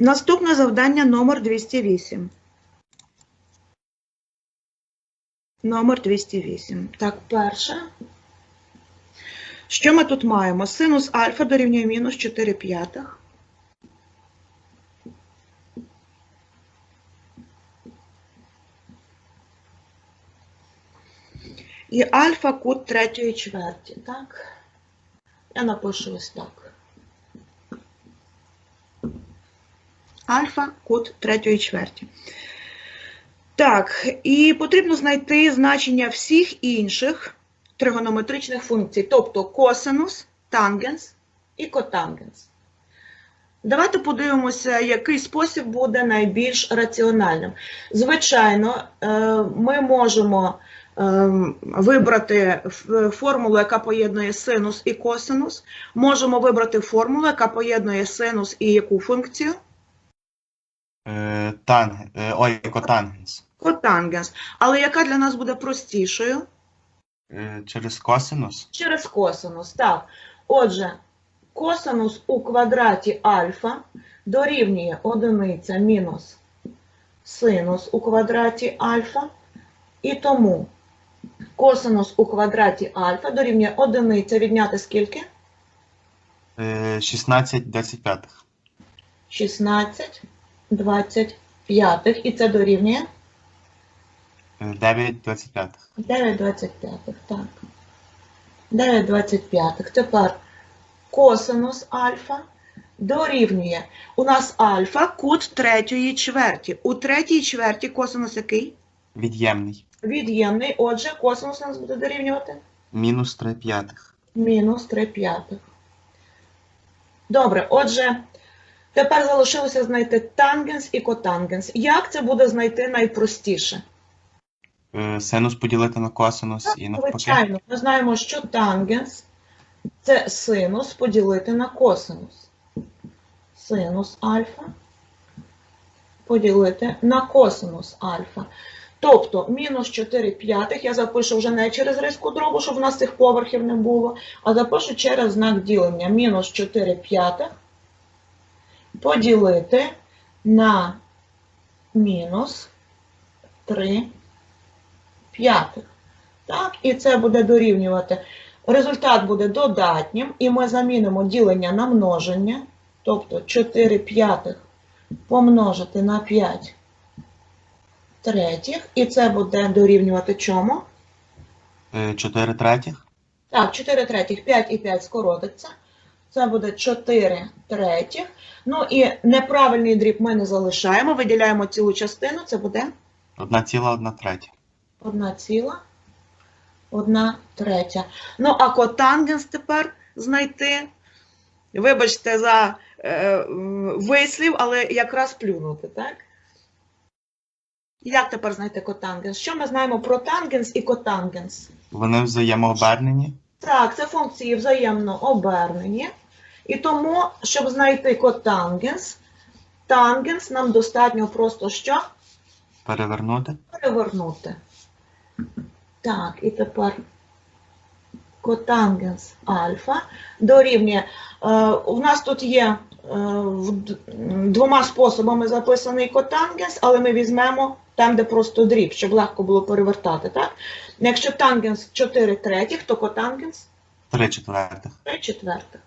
Наступне завдання номер 208. Номер 208. Так, перше. Що ми тут маємо? Синус альфа дорівнює мінус 4 п'ятих. І альфа кут третьої чверті, так? Я напишу ось так. Альфа кут третьої чверті. Так, і потрібно знайти значення всіх інших тригонометричних функцій, тобто косинус, тангенс і котангенс. Давайте подивимося, який спосіб буде найбільш раціональним. Звичайно, е, ми можемо е, вибрати формулу, яка поєднує синус і косинус. Можемо вибрати формулу, яка поєднує синус і яку функцію? Е, танг... е, ой, котангенс. Котангенс. Але яка для нас буде простішою? Е, через косинус. Через косинус. Так. Отже, косинус у квадраті альфа дорівнює одиниця мінус синус у квадраті альфа. І тому косинус у квадраті альфа дорівнює одиниця відняти скільки? Е, 16 25. 16 25. І це дорівнює Е, 9 25. 9,25, так. 9,25. Тепер косинус альфа дорівнює. У нас альфа кут третьої чверті. У третій чверті косинус який? Від'ємний. Від'ємний. Отже, косинус у нас буде дорівнювати Мінус 3 п'ятих. мінус 3 п'ятих. Добре, отже, тепер залишилося знайти тангенс і котангенс. Як це буде знайти найпростіше? Е, синус поділити на косинус і навпаки. Звичайно, ми знаємо, що тангенс це синус поділити на косинус. Синус альфа поділити на косинус альфа. Тобто мінус 4 п'ятих я запишу вже не через риску дробу, щоб в нас цих поверхів не було, а запишу через знак ділення. Мінус 4 п'ятих поділити на мінус 3 п'ятих. Так, і це буде дорівнювати. Результат буде додатнім, і ми замінимо ділення на множення, тобто 4 п'ятих помножити на 5 третіх, і це буде дорівнювати чому? Е, 4 третіх. Так, 4 третіх, 5 і 5 скоротиться. Це буде 4 третіх. Ну і неправильний дріб ми не залишаємо, виділяємо цілу частину, це буде 1 ціла 1 третя. Одна ціла, одна третя. Ну, а котангенс тепер знайти. Вибачте за е, вислів, але якраз плюнути, так? Як тепер знайти котангенс? Що ми знаємо про тангенс і котангенс? Вони взаємообернені. Так, це функції взаємно обернені. І тому, щоб знайти котангенс, тангенс нам достатньо просто що? Перевернути. перевернути. Так, і тепер котангенс альфа дорівнює. Е, у нас тут є е, двома способами записаний котангенс, але ми візьмемо там, де просто дріб, щоб легко було перевертати. Так? Якщо тангенс 4 третіх, то котангенс 3 четвертих. 3 четвертих.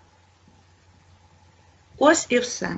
Ось і все.